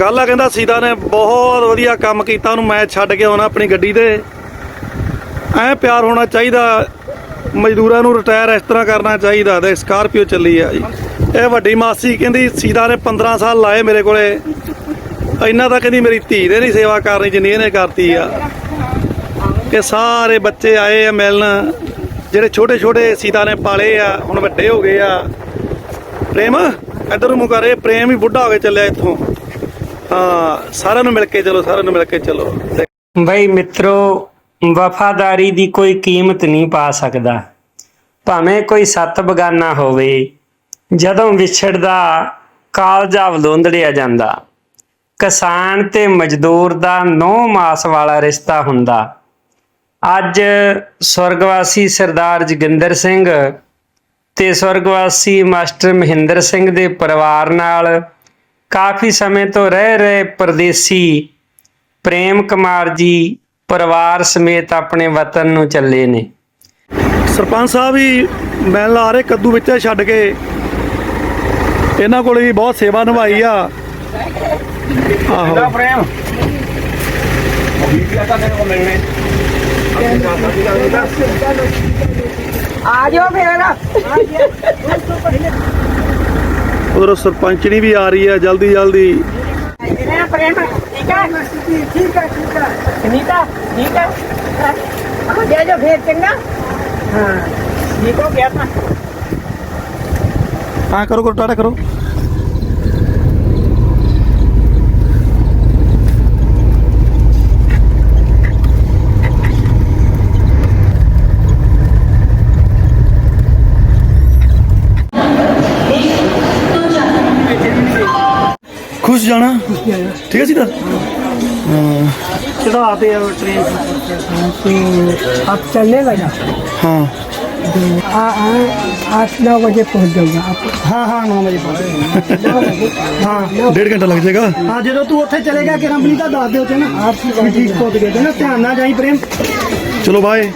ਗੱਲ ਆ ਕਹਿੰਦਾ ਸੀਤਾ ਨੇ ਬਹੁਤ ਵਧੀਆ ਕੰਮ ਕੀਤਾ, ਉਹਨੂੰ ਮੈਂ ਛੱਡ ਕੇ ਆਉਣਾ ਆਪਣੀ ਗੱਡੀ ਤੇ। ਐ ਪਿਆਰ ਹੋਣਾ ਚਾਹੀਦਾ, ਮਜ਼ਦੂਰਾਂ ਨੂੰ ਰਿਟਾਇਰ ਇਸ ਤਰ੍ਹਾਂ ਕਰਨਾ ਚਾਹੀਦਾ ਤੇ ਸਕਾਰਪੀਓ ਚੱਲੀ ਆ ਜੀ। ਇਹ ਵੱਡੀ ਮਾਸੀ ਕਹਿੰਦੀ, ਸੀਤਾ ਨੇ 15 ਸਾਲ ਲਾਏ ਮੇਰੇ ਕੋਲੇ। ਇੰਨਾ ਤਾਂ ਕਹਿੰਦੀ ਮੇਰੀ ਧੀ ਦੇ ਨਹੀਂ ਸੇਵਾ ਕਰਨੀ, ਜਿੰਨੀ ਇਹਨੇ ਕਰਤੀ ਆ। ਕਿ ਸਾਰੇ ਬੱਚੇ ਆਏ ਆ ਮਿਲਣ, ਜਿਹੜੇ ਛੋਟੇ ਛੋਟੇ ਸੀਤਾ ਨੇ ਪਾਲੇ ਆ, ਹੁਣ ਵੱਡੇ ਹੋ ਗਏ ਆ। ਪ੍ਰੇਮ, ਇੱਧਰ ਨੂੰ ਮੁਕਰੇ ਪ੍ਰੇਮ ਹੀ ਬੁੱਢਾ ਹੋ ਕੇ ਚੱਲਿਆ ਇੱਥੋਂ। ਹਾਂ, ਸਾਰਿਆਂ ਨੂੰ ਮਿਲ ਕੇ ਚਲੋ, ਸਾਰਿਆਂ ਨੂੰ ਮਿਲ ਕੇ ਚਲੋ। ਬਈ ਮਿੱਤਰੋ, ਵਫਾਦਾਰੀ ਦੀ ਕੋਈ ਕੀਮਤ ਨਹੀਂ ਪਾ ਸਕਦਾ। ਭਾਵੇਂ ਕੋਈ ਸੱਤ ਬਗਾਨਾ ਹੋਵੇ, ਜਦੋਂ ਵਿਛੜਦਾ ਕਾਲਜਾ ਵਲੋਂਦੜਿਆ ਜਾਂਦਾ। ਕਿਸਾਨ ਤੇ ਮਜ਼ਦੂਰ ਦਾ ਨੌ ਮਾਸ ਵਾਲਾ ਰਿਸ਼ਤਾ ਹੁੰਦਾ। ਅੱਜ ਸਵਰਗਵਾਸੀ ਸਰਦਾਰ ਜੋਗਿੰਦਰ ਸਿੰਘ ਤੇ ਸਵਰਗਵਾਸੀ ਮਾਸਟਰ ਮਹਿੰਦਰ ਸਿੰਘ ਦੇ ਪਰਿਵਾਰ ਨਾਲ ਕਾਫੀ ਸਮੇਂ ਤੋਂ ਰਹਿ ਰਹੇ ਪਰਦੇਸੀ ਪ੍ਰੇਮ ਕੁਮਾਰ ਜੀ ਪਰਿਵਾਰ ਸਮੇਤ ਆਪਣੇ ਵਤਨ ਨੂੰ ਚੱਲੇ ਨੇ। ਸਰਪੰਚ ਸਾਹਿਬ ਵੀ ਮਿਲਣ ਲਾ ਰਹੇ ਕੱਦੂ ਵਿੱਚ ਛੱਡ ਕੇ। ਇਹਨਾਂ ਕੋਲ ਵੀ ਬਹੁਤ ਸੇਵਾ ਨਿਭਾਈ ਆ। ਆਹੋ। ਪ੍ਰੇਮ? ਆ ਜਾਓ ਫੇਰ। ਉਧਰ ਸਰਪੰਚਣੀ ਵੀ ਆ ਰਹੀ ਆ ਜਲਦੀ ਜਲਦੀ। ਕਿਵੇਂ ਆ ਪ੍ਰੇਮ ਠੀਕ ਹੈ ਠੀਕ ਹੈ। ਠੀਕ ਹੈ ਸੁਨੀਤਾ ਠੀਕ ਹੈ। ਆ ਜਾ ਜਾ ਫੇਰ ਚੰਗਾ ਹਾਂ ਠੀਕ ਹੋ ਗਿਆ ਤਾਂ। ਹਾਂ ਕਰੋ ਕਰੋ ਟਾਟਾ ਕਰੋ। ਖੁਸ਼ ਜਾਣਾ ਠੀਕ ਹੈ ਜੀ ਤਾਂ ਚੜਾ ਤੇ ਟ੍ਰੇਨ आप चलने लगा ਹਾਂ आ, आ, आठ नौ बजे पहुंच जाऊंगा आप ਹਾਂ ਹਾਂ 9 ਵਜੇ ਪਹੁੰਚੇ हाँ ਡੇਢ ਘੰਟਾ ਲੱਗ ਜਾਏਗਾ ਹਾਂ ਜਦੋਂ ਤੂੰ ਉੱਥੇ ਚਲੇਗਾ ਕਿ ਰੰਬਲੀ ਦਾ ਦੱਸ ਦਿਓ ਤੇ ਨਾ ਆਪ ਠੀਕ ਪਹੁੰਚ ਗਏ ਤੇ ਨਾ ਧਿਆਨ ਨਾਲ ਜਾਈ ਪ੍ਰੇਮ ਚਲੋ ਬਾਏ